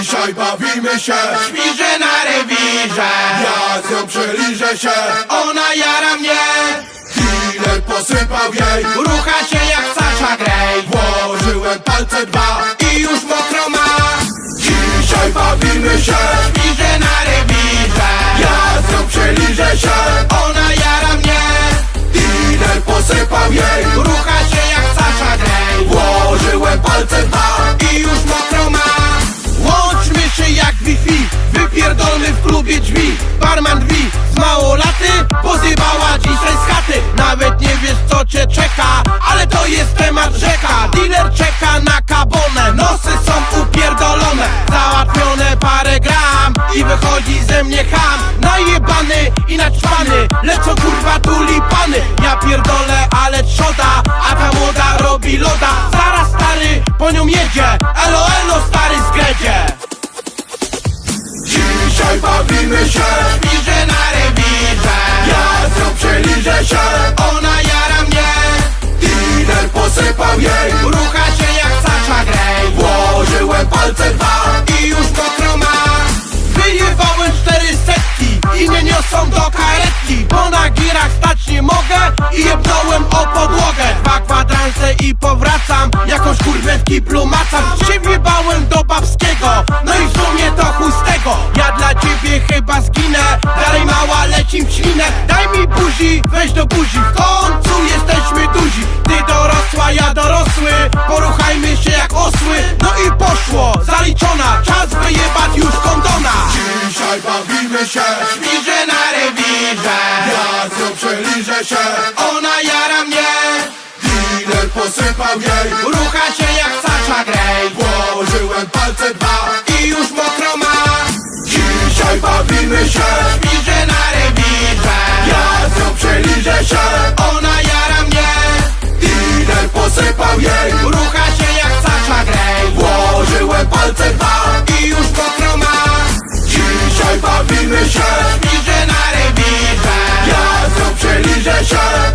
Dzisiaj bawimy się. Śpiżę na rewirze. Ja z nią przeliżę się. Ona jara mnie. Dealer posypał jej. Rucha się jak Sasha Grey Włożyłem palce dwa. I już mokro ma. Dzisiaj bawimy się co cię czeka Ale to jest temat rzeka. Dealer czeka na kabonę Nosy są upierdolone. Załatwione parę gram I wychodzi ze mnie ham. Najebany i naćpany Lecą kurwa tulipany Ja pierdolę ale trzoda A ta młoda robi loda. Zaraz stary po nią jedzie Elo elo stary zgredzie Dzisiaj bawimy się i powracam. Jakąś kurwę w kiblu macam. Się wjebałem do Babskiego No i w sumie to chustego Ja dla ciebie chyba zginę Dalej mała lecim w ślinę. Daj mi buzi, weź do buzi W końcu jesteśmy duzi. Ty dorosła, ja dorosły Poruchajmy się jak osły. No i poszło, zaliczona Czas wyjebać już kondona. Dzisiaj bawimy się Śmirzę na rewirze. Ja z przeliżę się Ona ogień Rucha się jak Sasha Grey. Włożyłem palce dwa i już mokro ma. Dzisiaj bawimy się Liżę na rewidrze Ja z nią przeliżę się Ona jara mnie. Dealer posypał jej Rucha się jak Sasha Grey. Włożyłem palce dwa i już mokro ma. Dzisiaj bawimy się Liżę na rewidrze Ja z nią przeliżę się